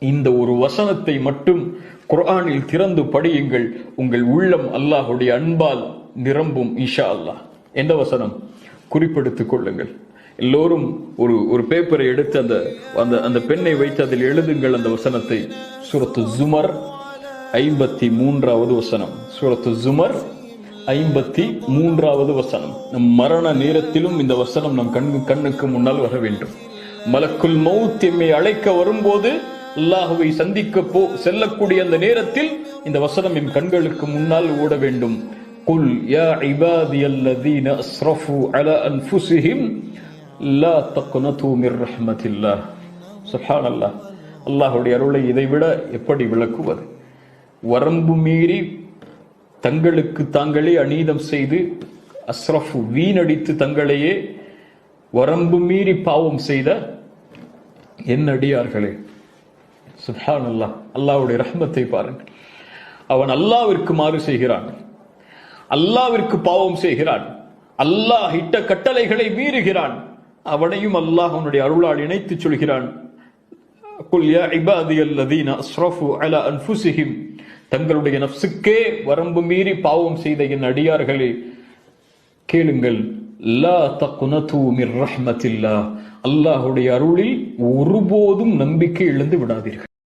இந்த ஒரு வசனத்தை மட்டும் குர்ஆனில் திறந்து படியுங்கள். உங்கள் உள்ளம் அல்லாஹுடைய அன்பால் நிரம்பும் இஷா அல்லாஹ். எந்த வசனம்? குறிப்பெடுத்துக் கொள்ளுங்கள். எல்லோரும் ஒரு ஒரு பேப்பரை எடுத்து அந்த அந்த அந்த பெண்ணை வைத்து அதில் எழுதுங்கள் அந்த வசனத்தை. சூரத்து ஜுமர் ஐம்பத்தி மூன்றாவது வசனம். சூரத்து ஜுமர் ஐம்பத்தி மூன்றாவது வசனம். நம் மரண நேரத்திலும் இந்த வசனம் நம் கண் கண்ணுக்கு முன்னால் வர வேண்டும். மலக்குள் மௌத் எம்மை அழைக்க வரும்போது அல்லாஹுவை சந்திக்க போ செல்லக்கூடிய அந்த நேரத்தில் இந்த வசனம் என் கண்களுக்கு முன்னால் ஓட வேண்டும். குல் யா இபாதி அல்லதீன அஸ்ரஃபு அல அன்ஃபுசிஹிம் லா தக்னது மிர் சஹான் அல்லாஹ் அல்லாஹுடைய அருளை இதைவிட எப்படி விளக்குவது? வரம்பு மீறி தங்களுக்கு தாங்களே அநீதம் செய்து அஸ்ரஃபு வீணடித்து தங்களையே வரம்பு மீறி பாவம் செய்த என்னடியார்களே அடியார்களே அல்லா அல்லாஹ் ரஹ்மத்தை பாருங்கள். அவன் அல்லாவிற்கு மாறு செய்கிறான். அல்லாவிற்கு பாவம் செய்கிறான். அல்லாஹ் இட்ட கட்டளைகளை மீறுகிறான். அவனையும் அல்லாஹ் அவனுடைய அருளால் இணைத்து சொல்கிறான். தங்களுடைய நப்சுக்கே வரம்பு மீறி பாவம் செய்த என் அடியார்களே கேளுங்கள். அல்லாஹுடைய அருளில் ஒருபோதும் நம்பிக்கை இழந்து விடாதீர்கள்.